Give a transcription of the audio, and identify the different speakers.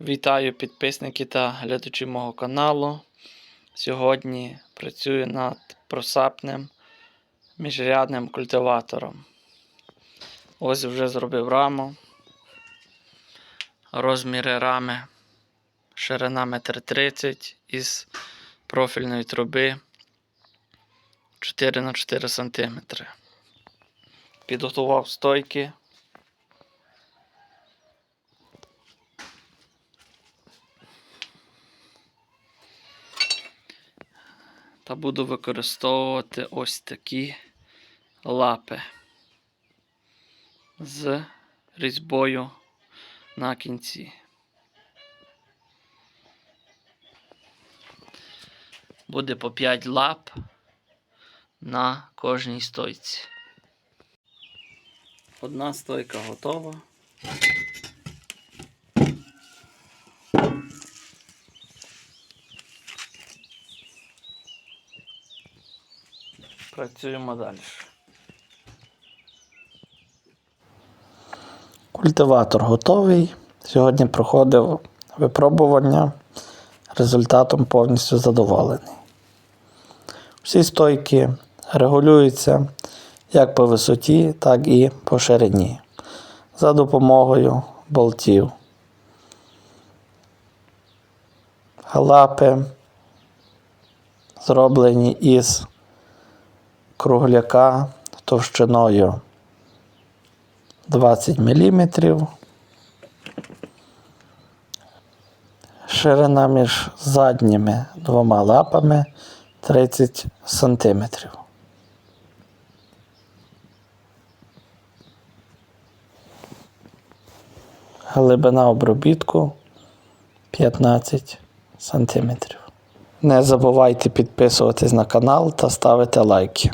Speaker 1: Вітаю підписники та глядачі мого каналу. Сьогодні працюю над просапним міжрядним культиватором. Ось вже зробив раму. Розміри рами ширина 1,30 м із профільної труби 4 на 4 см. Підготував стойки. Та буду використовувати ось такі лапи з різьбою на кінці. Буде по 5 лап на кожній стойці. Одна стойка готова. Працюємо далі.
Speaker 2: Культиватор готовий. Сьогодні проходив випробування. Результатом повністю задоволений. Всі стойки регулюються як по висоті, так і по ширині за допомогою болтів. Лапи зроблені із кругляка товщиною 20 мм. Ширина між задніми двома лапами 30 см. Глибина обробітку 15 см. Не забувайте підписуватись на канал та ставити лайки.